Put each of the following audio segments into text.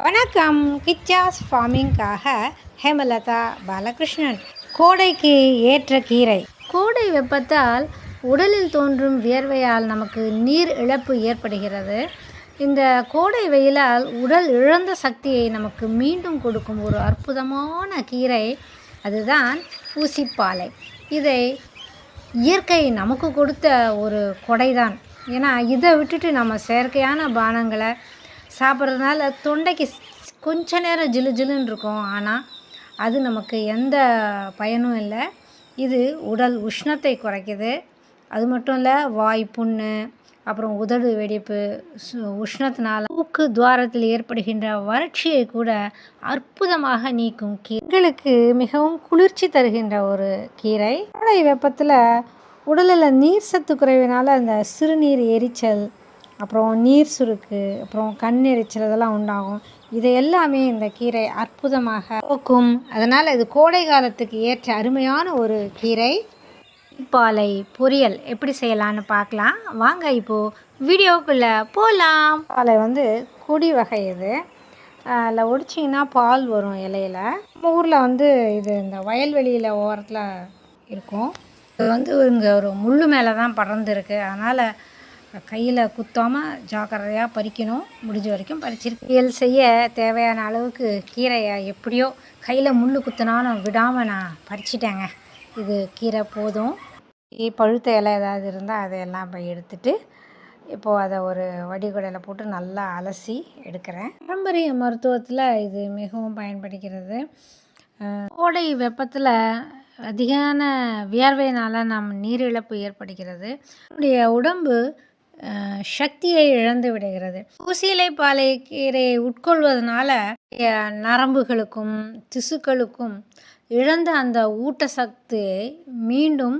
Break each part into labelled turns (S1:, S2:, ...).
S1: வணக்கம். கிச்சாஸ் ஃபார்மிங்காக ஹேமலதா பாலகிருஷ்ணன். கோடைக்கு ஏற்ற கீரை. கோடை வெப்பத்தால் உடலில் தோன்றும் வியர்வையால் நமக்கு நீர் இழப்பு ஏற்படுகிறது. இந்த கோடை வெயிலால் உடல் இழந்த சக்தியை நமக்கு மீண்டும் கொடுக்கும் ஒரு அற்புதமான கீரை அதுதான் ஊசிப்பாலை. இதை இயற்கை நமக்கு கொடுத்த ஒரு கொடை தான் ஏன்னா இதை விட்டுட்டு நம்ம செயற்கையான பானங்களை சாப்பிட்றதுனால தொண்டைக்கு கொஞ்ச நேரம் ஜிலு ஜிலுன்னு இருக்கும். ஆனால் அது நமக்கு எந்த பயனும் இல்லை. இது உடல் உஷ்ணத்தை குறைக்குது. அது மட்டும் இல்லை வாய் புண்ணு அப்புறம் உதடு வெடிப்பு சு- மூக்கு துவாரத்தில் ஏற்படுகின்ற வறட்சியை கூட அற்புதமாக நீக்கும் கீரை. எங்களுக்கு மிகவும் குளிர்ச்சி தருகின்ற ஒரு கீரை. கோடை வெப்பத்தில் உடலில் நீர் சத்து குறைவினால அந்த சிறுநீர் எரிச்சல் அப்புறம் நீர் சுருக்கு அப்புறம் கண் எரிச்சல் இதெல்லாம் உண்டாகும். இது எல்லாமே இந்த கீரை அற்புதமாக போக்கும் அதனால் இது கோடை காலத்துக்கு ஏற்ற அருமையான ஒரு கீரை. பாலை பொரியல் எப்படி செய்யலான்னு பார்க்கலாம். வாங்க இப்போது வீடியோக்குள்ளே போகலாம் பாலை வந்து குடி வகை இது. அதில் ஒடிச்சிங்கன்னா பால் வரும் இலையில. நம்ம ஊரில் வந்து இது இந்த வயல்வெளியில் ஓரத்தில் இருக்கும். இது வந்து இங்கே ஒரு முள் மேலே தான் படர்ந்துருக்கு. அதனால் கையில் குத்தாமல் ஜாக்கிரதையாக பறிக்கணும். முடிஞ்ச வரைக்கும் பறிச்சிருக்கு இயல் செய்ய தேவையான அளவுக்கு கீரையை எப்படியோ கையில் முள் குத்தினாலும் விடாமல் நான் பறிச்சிட்டேங்க. இது கீரை போதும். பழுத்த இலை ஏதாவது இருந்தால் அதையெல்லாம் போய் எடுத்துட்டு இப்போது அதை ஒரு வடிகுடையில் போட்டு நல்லா அலசி எடுக்கிறேன். பாரம்பரிய மருத்துவத்தில் இது மிகவும் பயன்படுகிறது. கோடை வெப்பத்தில் அதிகான வியர்வையினால் நம் நீரிழப்பு ஏற்படுகிறது. நம்முடைய உடம்பு சக்தியை இழந்து விடுகிறது. ஊசியிலை பாலை கீரையை உட்கொள்வதனால நரம்புகளுக்கும் திசுக்களுக்கும் இழந்த அந்த ஊட்டச்சக்தியை மீண்டும்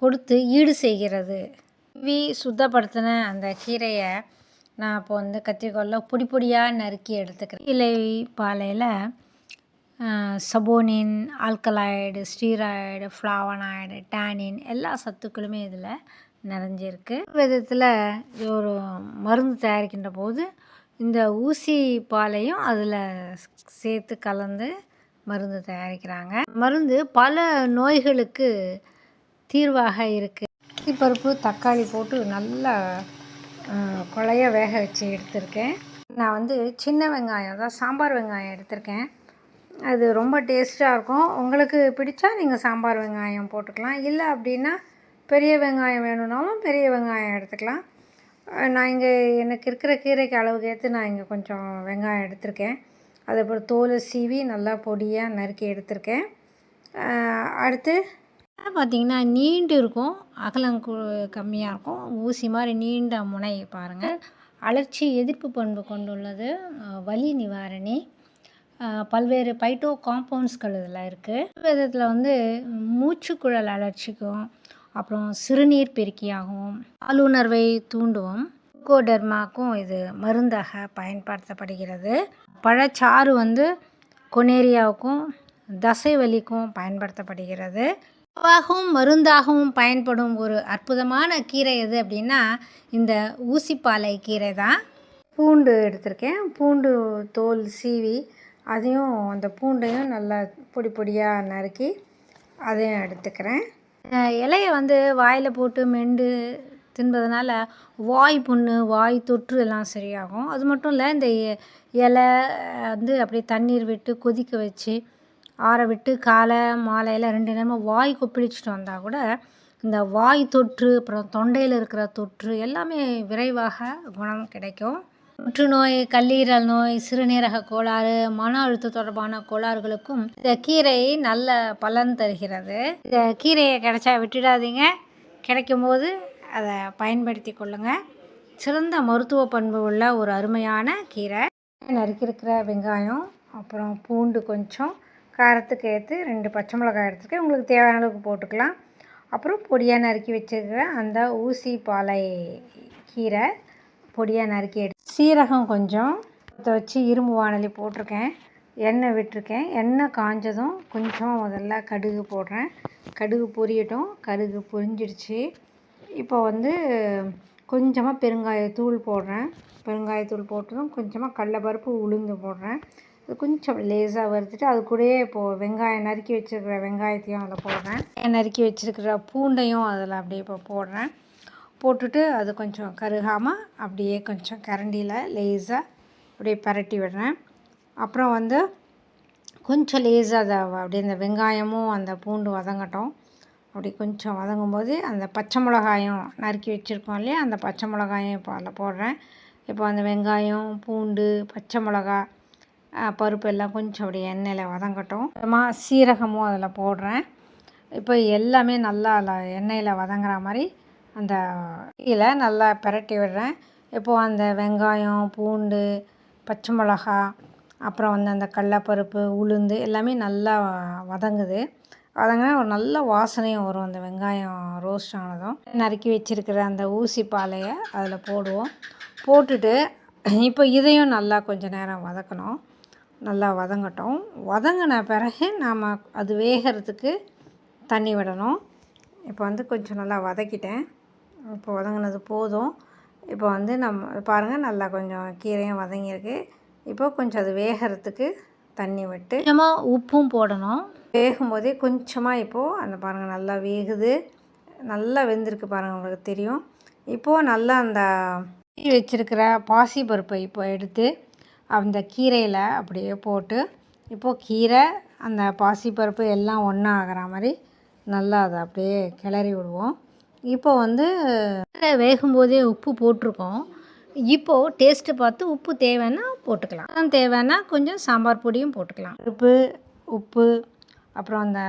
S1: கொடுத்து ஈடு செய்கிறது. வி சுத்தப்படுத்தின அந்த கீரையை நான் இப்போ வந்து கத்திரிக்கோலில் பொடி பொடியாக நறுக்கி எடுத்துக்கிறேன். இலை பாலையில் saponin alkaloid steroid flavonoid tannin எல்லா சத்துக்களுமே இதில் நிறைஞ்சிருக்கு. விதத்தில் இது ஒரு மருந்து தயாரிக்கின்ற போது இந்த ஊசி பாலையும் அதில் சேர்த்து கலந்து மருந்து தயாரிக்கிறாங்க. மருந்து பல நோய்களுக்கு தீர்வாக இருக்குது பருப்பு தக்காளி போட்டு நல்லா கொலைய வேக வச்சு எடுத்திருக்கேன். நான் வந்து சின்ன வெங்காயம் அதாவது சாம்பார் வெங்காயம் எடுத்திருக்கேன். அது ரொம்ப டேஸ்ட்டாக இருக்கும். உங்களுக்கு பிடிச்சா நீங்கள் சாம்பார் வெங்காயம் போட்டுக்கலாம். இல்லை அப்படின்னா பெரிய வெங்காயம் வேணும்னாலும் பெரிய வெங்காயம் எடுத்துக்கலாம். நான் இங்கே எனக்கு இருக்கிற கீரைக்கு அளவுக்கு ஏற்று நான் இங்கே கொஞ்சம் வெங்காயம் எடுத்திருக்கேன். அதே போல் தோலை சீவி நல்லா பொடியாக நறுக்கி எடுத்திருக்கேன். அடுத்து பார்த்தீங்கன்னா நீண்டு இருக்கும் அகலம் கம்மியாக இருக்கும். ஊசி மாதிரி நீண்ட முனை பாருங்கள் அலர்ச்சி எதிர்ப்பு பண்பு கொண்டுள்ளது வலி நிவாரணி. பல்வேறு பைட்டோ காம்பவுண்ட்ஸ்கள் இதில் இருக்குது விதத்தில் வந்து மூச்சுக்குழல் அலர்ச்சிக்கும் அப்புறம் சிறுநீர் பெருக்கியாகவும் ஆளுணர்வை தூண்டுவோம். கோடர்மாக்கும் இது மருந்தாக பயன்படுத்தப்படுகிறது. பழச்சாறு வந்து கொனேரியாவுக்கும் தசை வலிக்கும் பயன்படுத்தப்படுகிறது. உணவாகவும் மருந்தாகவும் பயன்படும் ஒரு அற்புதமான கீரை எது அப்படின்னா இந்த ஊசிப்பாலை கீரை தான். பூண்டு எடுத்திருக்கேன். பூண்டு தோல் சீவி அதையும் அந்த பூண்டையும் நல்லா பொடி பொடியாக நறுக்கி அதையும் எடுத்துக்கிறேன். இலையை வந்து வாயில் போட்டு மெண்டு தின்பதனால வாய் புண்ணு வாய் தொற்று எல்லாம் சரியாகும். அது மட்டும் இல்லை இந்த இலை வந்து அப்படியே தண்ணீர் விட்டு கொதிக்க வச்சு ஆற விட்டு காலை மாலையில் ரெண்டு நேரமும் வாய் கொப்பளிச்சுட்டு வந்தால் கூட இந்த வாய் தொற்று அப்புறம் தொண்டையில் இருக்கிற தொற்று எல்லாமே விரைவாக குணம் கிடைக்கும். புற்றுநோய் கல்லீரல் நோய் சிறுநீரக கோளாறு மன அழுத்த தொடர்பான கோளாறுகளுக்கும் இந்த கீரை நல்ல பலன் தருகிறது. இந்த கீரையை கிடைச்சா விட்டுடாதீங்க. கிடைக்கும் போது அதை பயன்படுத்தி கொள்ளுங்கள் சிறந்த மருத்துவ பண்பு உள்ள ஒரு அருமையான கீரை. நறுக்கியிருக்கிற வெங்காயம் அப்புறம் பூண்டு கொஞ்சம் காரத்துக்கு ஏற்று ரெண்டு பச்சை மிளகாய் எடுத்துருக்கேன் உங்களுக்கு தேவையான அளவுக்கு போட்டுக்கலாம். அப்புறம் பொடியாக நறுக்கி வச்சுருக்கிற அந்த ஊசி பாலை கீரை. பொடியாக நறுக்கி எடு சீரகம் கொஞ்சம் அதை வச்சு இரும்பு வானலி போட்டிருக்கேன். எண்ணெய் விட்டிருக்கேன். எண்ணெய் காஞ்சதும் கொஞ்சம் முதல்ல கடுகு போடுறேன். கடுகு பொரியட்டும். கடுகு பொரிஞ்சிடுச்சு. இப்போ வந்து கொஞ்சமாக பெருங்காயத்தூள் போடுறேன். பெருங்காயத்தூள் போட்டதும் கொஞ்சமாக கடலப்பருப்பு உளுந்து போடுறேன். கொஞ்சம் லேசாக வறுத்துட்டு அது கூடயே இப்போது வெங்காயம் நறுக்கி வச்சுருக்கிற வெங்காயத்தையும் அதில் போடுறேன். நறுக்கி வச்சுருக்கிற பூண்டையும் அதில் அப்படியே இப்போ போடுறேன். போட்டுட்டு அது கொஞ்சம் கருகாமல் அப்படியே கொஞ்சம் கரண்டியில் லேசாக அப்படியே பரட்டி விடுறேன். அப்புறம் வந்து கொஞ்சம் லேசாக அதை அப்படியே இந்த வெங்காயமும் அந்த பூண்டு வதங்கட்டும். அப்படி கொஞ்சம் வதங்கும்போது அந்த பச்சை மிளகாயும் நறுக்கி வச்சுருக்கோம் இல்லையா? அந்த பச்சை மிளகாயும் இப்போ அதில் போடுறேன். இப்போ அந்த வெங்காயம் பூண்டு பச்சை மிளகா பருப்பு எல்லாம் கொஞ்சம் அப்படியே எண்ணெயில் வதங்கட்டும். அப்புறமா சீரகமும் அதில் போடுறேன். இப்போ எல்லாமே நல்லா அதில் எண்ணெயில் வதங்குற மாதிரி அந்த இதில் நல்லா பிரட்டி விடுறேன். இப்போது அந்த வெங்காயம் பூண்டு பச்சை மிளகா அப்புறம் வந்து அந்த கடலப்பருப்பு உளுந்து எல்லாமே நல்லா வதங்குது. வதங்கினா ஒரு நல்ல வாசனையும் வரும். அந்த வெங்காயம் ரோஸ்ட் ஆனதும். நறுக்கி வச்சுருக்கிற அந்த ஊசி பாலையை அதில் போடுவோம். போட்டுட்டு இப்போ இதையும் நல்லா கொஞ்சம் நேரம் வதக்கணும். நல்லா வதங்கட்டும். வதங்கின பிறகு நாம் அது வேகிறதுக்கு தண்ணி விடணும். இப்போ வந்து கொஞ்சம் நல்லா வதக்கிட்டேன். இப்போ வதங்கினது போதும். இப்போ வந்து நம்ம பாருங்கள் நல்லா கொஞ்சம் கீரையும் வதங்கியிருக்கு. இப்போ கொஞ்சம் அது வேகிறதுக்கு தண்ணி விட்டு கொஞ்சமாக உப்பும் போடணும். வேகும்போதே கொஞ்சமாக இப்போது அந்த பாருங்கள் நல்லா வேகுது. நல்லா வெந்திருக்கு பாருங்கள் உங்களுக்கு தெரியும். இப்போது நல்லா அந்த வச்சுருக்கிற பாசி பருப்பை இப்போ எடுத்து அந்த கீரையில் அப்படியே போட்டு இப்போது கீரை அந்த பாசிப்பருப்பு எல்லாம் ஒன்றா ஆகிற மாதிரி நல்லா அதை அப்படியே கிளறி விடுவோம். இப்போ வந்து வேகும்போதே உப்பு போட்டிருக்கோம். இப்போது டேஸ்ட்டு பார்த்து உப்பு தேவைன்னா போட்டுக்கலாம். தேவைன்னா கொஞ்சம் சாம்பார் பொடியும் போட்டுக்கலாம். உப்பு உப்பு அப்புறம் அந்த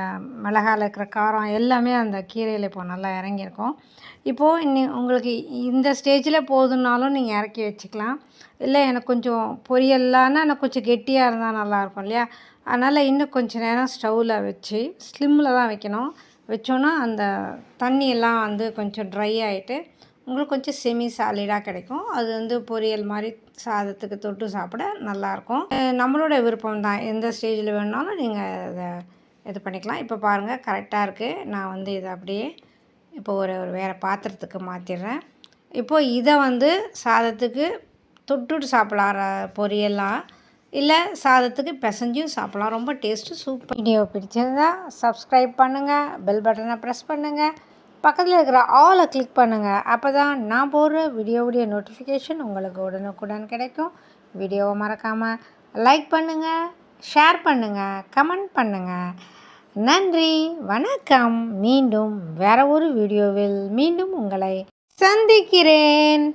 S1: மிளகாயில் இருக்கிற காரம் எல்லாமே அந்த கீரையில் இப்போ நல்லா இறங்கியிருக்கும். இப்போது இன்னி உங்களுக்கு இந்த ஸ்டேஜில் போதுனாலும் நீங்கள் இறக்கி வச்சுக்கலாம். இல்லை எனக்கு கொஞ்சம் பொரியல்லான்னா எனக்கு கொஞ்சம் கெட்டியாக இருந்தால் நல்லாயிருக்கும் இல்லையா? அதனால் இன்னும் கொஞ்சம் நேரம் ஸ்டவ்வில் வச்சு ஸ்லிம்மில் தான் வைக்கணும். வச்சோன்னா அந்த தண்ணியெல்லாம் வந்து கொஞ்சம் ட்ரை ஆகிட்டு உங்களுக்கு கொஞ்சம் செமி சாலிடாக கிடைக்கும். அது வந்து பொரியல் மாதிரி சாதத்துக்கு தொட்டு சாப்பிட நல்லாயிருக்கும். நம்மளோட விருப்பம் தான். எந்த ஸ்டேஜில் வேணுனாலும் நீங்கள் அதை இது பண்ணிக்கலாம். இப்போ பாருங்கள் கரெக்டாக இருக்குது நான் வந்து இதை அப்படியே இப்போ ஒரு ஒரு வேறு பாத்திரத்துக்கு மாற்றிடுறேன் இப்போது இதை வந்து சாதத்துக்கு தொட்டுட்டு சாப்பிட்லாம் பொரியலாக இல்லை சாதத்துக்கு பிசைஞ்சும் சாப்பிட்லாம். ரொம்ப டேஸ்ட்டு சூப்பர் வீடியோ பிடிச்சிருந்தா சப்ஸ்கிரைப் பண்ணுங்கள் பெல் பட்டனை ப்ரெஸ் பண்ணுங்கள் பக்கத்தில் இருக்கிற ஆலை கிளிக் பண்ணுங்கள் அப்போ தான் நான் போடுற வீடியோவுடைய நோட்டிஃபிகேஷன் உங்களுக்கு உடனுக்குடன் கிடைக்கும். வீடியோவை மறக்காமல் லைக் பண்ணுங்கள் ஷேர் பண்ணுங்கள் கமெண்ட் பண்ணுங்கள் நன்றி வணக்கம். மீண்டும் வேற ஒரு வீடியோவில் மீண்டும் உங்களை சந்திக்கிறேன்.